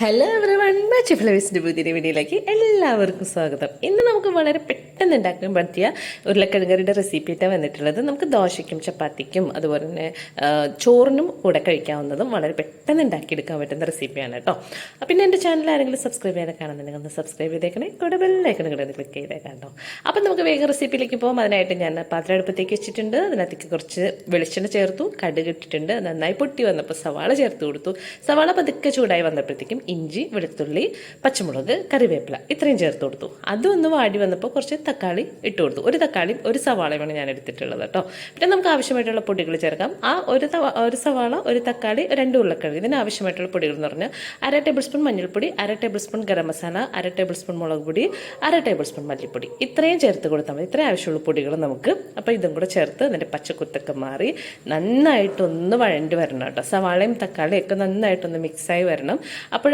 Hello everyone മാച്ച് ഫ്ലവേഴ്സിന്റെ പുതിയ വീഡിയോയിലേക്ക് എല്ലാവർക്കും സ്വാഗതം. ഇന്ന് നമുക്ക് വളരെ പെട്ടെന്ന് ഉണ്ടാക്കാൻ പറ്റിയ ഉരുളക്കിഴങ്ങറിയുടെ റെസിപ്പി ആയിട്ടാണ് വന്നിട്ടുള്ളത്. നമുക്ക് ദോശയ്ക്കും ചപ്പാത്തിക്കും അതുപോലെ തന്നെ ചോറിനും കൂടെ കഴിക്കാവുന്നതും വളരെ പെട്ടെന്ന് ഉണ്ടാക്കിയെടുക്കാൻ പറ്റുന്ന റെസിപ്പിയാണ് കേട്ടോ. പിന്നെ എന്റെ ചാനൽ ആരെങ്കിലും സബ്സ്ക്രൈബ് ചെയ്യാതെ കാണുന്നുണ്ടെങ്കിൽ ഒന്ന് സബ്സ്ക്രൈബ് ചെയ്തേക്കണേ. കൂടെ ബെല്ലൈക്കൺ കൂടെ ഒന്ന് ക്ലിക്ക് ചെയ്തേക്കാം കേട്ടോ. അപ്പം നമുക്ക് വേഗം റെസിപ്പിയിലേക്ക് പോകും അതിനായിട്ട് ഞാൻ പാത്രം അടുപ്പത്തേക്ക് വെച്ചിട്ടുണ്ട്. അതിനകത്തേക്ക് കുറച്ച് വെളിച്ചെണ്ണ ചേർത്തു. കടുക് ഇട്ടിട്ടുണ്ട്. നന്നായി പൊട്ടി വന്നപ്പോൾ സവാള ചേർത്ത് കൊടുത്തു. സവാള പതുക്കെ ചൂടായി വന്നപ്പോഴത്തേക്കും ഇഞ്ചി വെളുത്തുള്ളി പച്ചമുളക് കറിവേപ്പില ഇത്രയും ചേർത്ത് കൊടുത്തു. അതും ഒന്ന് വാടി വന്നപ്പോൾ കുറച്ച് തക്കാളി ഇട്ട് കൊടുത്തു. ഒരു തക്കാളി ഒരു സവാളയുമാണ് ഞാൻ എടുത്തിട്ടുള്ളത് കേട്ടോ. പിന്നെ നമുക്ക് ആവശ്യമായിട്ടുള്ള പൊടികൾ ചേർക്കാം. ആ ഒരു ഒരു സവാള ഒരു തക്കാളി രണ്ട് ഉരുളക്കിഴങ്ങ്. ഇതിന് ആവശ്യമായിട്ടുള്ള പൊടികൾ എന്ന് പറഞ്ഞാൽ അര ടേബിൾ സ്പൂൺ മഞ്ഞൾപ്പൊടി അര ടേബിൾ സ്പൂൺ ഗരം മസാല അര ടേബിൾ സ്പൂൺ മുളക് പൊടി അര ടേബിൾ സ്പൂൺ മല്ലിപ്പൊടി. ഇത്രയും ചേർത്ത് കൊടുത്താൽ മതി. ഇത്രയും ആവശ്യമുള്ള പൊടികൾ നമുക്ക്. അപ്പോൾ ഇതും കൂടെ ചേർത്ത് അതിന്റെ പച്ചക്കുത്തൊക്കെ മാറി നന്നായിട്ടൊന്ന് വഴണ്ടി വരണം കേട്ടോ. സവാളയും തക്കാളിയും ഒക്കെ നന്നായിട്ടൊന്ന് മിക്സായി വരണം.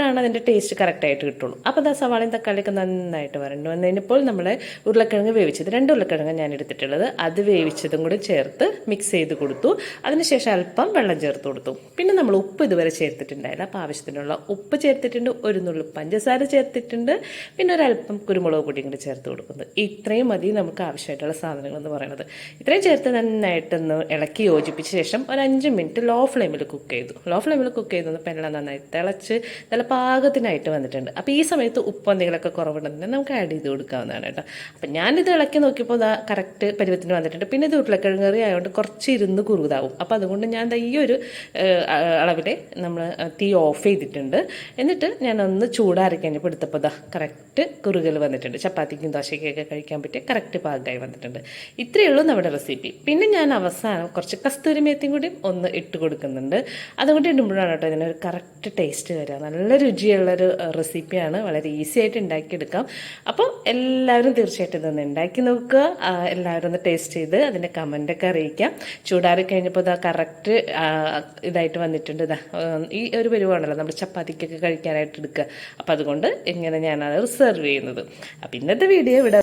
അപ്പോഴാണ് അതിന്റെ ടേസ്റ്റ് കറക്റ്റായിട്ട് കിട്ടുള്ളൂ. അപ്പോൾ ദാ സവാളയും തക്കാളിയൊക്കെ നന്നായിട്ട് വരണ്ടു. വന്നതിനിപ്പോൾ നമ്മൾ ഉരുളക്കിഴങ്ങ് വേവിച്ചത് രണ്ട് ഉരുളക്കിഴങ്ങ് ഞാൻ എടുത്തിട്ടുള്ളത്. അത് വേവിച്ചതും കൂടി ചേർത്ത് മിക്സ് ചെയ്ത് കൊടുത്തു. അതിനുശേഷം അല്പം വെള്ളം ചേർത്ത് കൊടുത്തു. പിന്നെ നമ്മൾ ഉപ്പ് ഇതുവരെ ചേർത്തിട്ടുണ്ടായില്ല. അപ്പോൾ ആവശ്യത്തിനുള്ള ഉപ്പ് ചേർത്തിട്ടുണ്ട് ഒരു നുള്ളു പഞ്ചസാര ചേർത്തിട്ടുണ്ട് പിന്നെ ഒരല്പം കുരുമുളക് പൊടിയും കൂടി ചേർത്ത് കൊടുക്കുന്നത് ഇത്രയും മതി നമുക്ക് ആവശ്യമായിട്ടുള്ള സാധനങ്ങൾ എന്ന് പറയുന്നത്. ഇത്രയും ചേർത്ത് നന്നായിട്ടൊന്ന് ഇളക്കി യോജിപ്പിച്ച ശേഷം ഒരു അഞ്ച് മിനിറ്റ് ലോ ഫ്ലെയിമിൽ കുക്ക് ചെയ്തു ലോ ഫ്ലെയിമിൽ കുക്ക് ചെയ്തു പെണ്ണ നന്നായി തിളച്ച് നല്ല പാകത്തിനായിട്ട് വന്നിട്ടുണ്ട്. അപ്പോൾ ഈ സമയത്ത് ഉപ്പ് എന്തെങ്കിലുമൊക്കെ കുറവുണ്ടെങ്കിൽ നമുക്ക് ആഡ് ചെയ്ത് കൊടുക്കാവുന്നതാണ് കേട്ടോ. അപ്പം ഞാനിത് ഇളക്കി നോക്കിയപ്പോൾ ഇതാ കറക്റ്റ് പരുവത്തിന് വന്നിട്ടുണ്ട്. പിന്നെ ഇത് ഉരുളക്കിഴങ്ങ് കറി ആയതുകൊണ്ട് കുറച്ച് ഇരുന്ന് കുറുതാവും അപ്പോൾ അതുകൊണ്ട് ഞാൻ ഈ ഒരു അളവിൽ നമ്മൾ തീ ഓഫ് ചെയ്തിട്ടുണ്ട്. എന്നിട്ട് ഞാൻ ഒന്ന് ചൂടാറി കഴിഞ്ഞപ്പോൾ എടുത്തപ്പോൾ ഇതാ കറക്റ്റ് കുറുകൽ വന്നിട്ടുണ്ട്. ചപ്പാത്തിക്കും ദോശയ്ക്കൊക്കെ കഴിക്കാൻ പറ്റിയ കറക്റ്റ് പാകമായി വന്നിട്ടുണ്ട്. ഇത്രയേ ഉള്ളൂ നമ്മുടെ റെസിപ്പി പിന്നെ ഞാൻ അവസാനം കുറച്ച് കസ്തൂരി മേത്തിയും കൂടി ഒന്ന് ഇട്ട് കൊടുക്കുന്നുണ്ട്. അതുകൊണ്ട് ഇടുമ്പോഴാണ് കേട്ടോ ഇതിനൊരു കറക്റ്റ് ടേസ്റ്റ് വരിക നല്ല രുചിയുള്ളൊരു റെസിപ്പിയാണ് വളരെ ഈസി ആയിട്ട് ഉണ്ടാക്കിയെടുക്കാം. അപ്പം എല്ലാവരും തീർച്ചയായിട്ടും ഇതൊന്ന് ഉണ്ടാക്കി നോക്കുക. എല്ലാവരും ഒന്ന് ടേസ്റ്റ് ചെയ്ത് അതിന്റെ കമന്റൊക്കെ അറിയിക്കാം. ചൂടാറി കഴിഞ്ഞപ്പോൾ ഇതാ കറക്റ്റ് ഇതായിട്ട് വന്നിട്ടുണ്ട്. ഇതാ ഈ ഒരു പരിവാണല്ലോ നമ്മൾ ചപ്പാത്തിക്കൊക്കെ കഴിക്കാനായിട്ട് എടുക്കുക. അപ്പം അതുകൊണ്ട് ഇങ്ങനെ ഞാനത് റിസർവ് ചെയ്യുന്നത്. അപ്പം ഇന്നത്തെ വീഡിയോ ഇവിടെ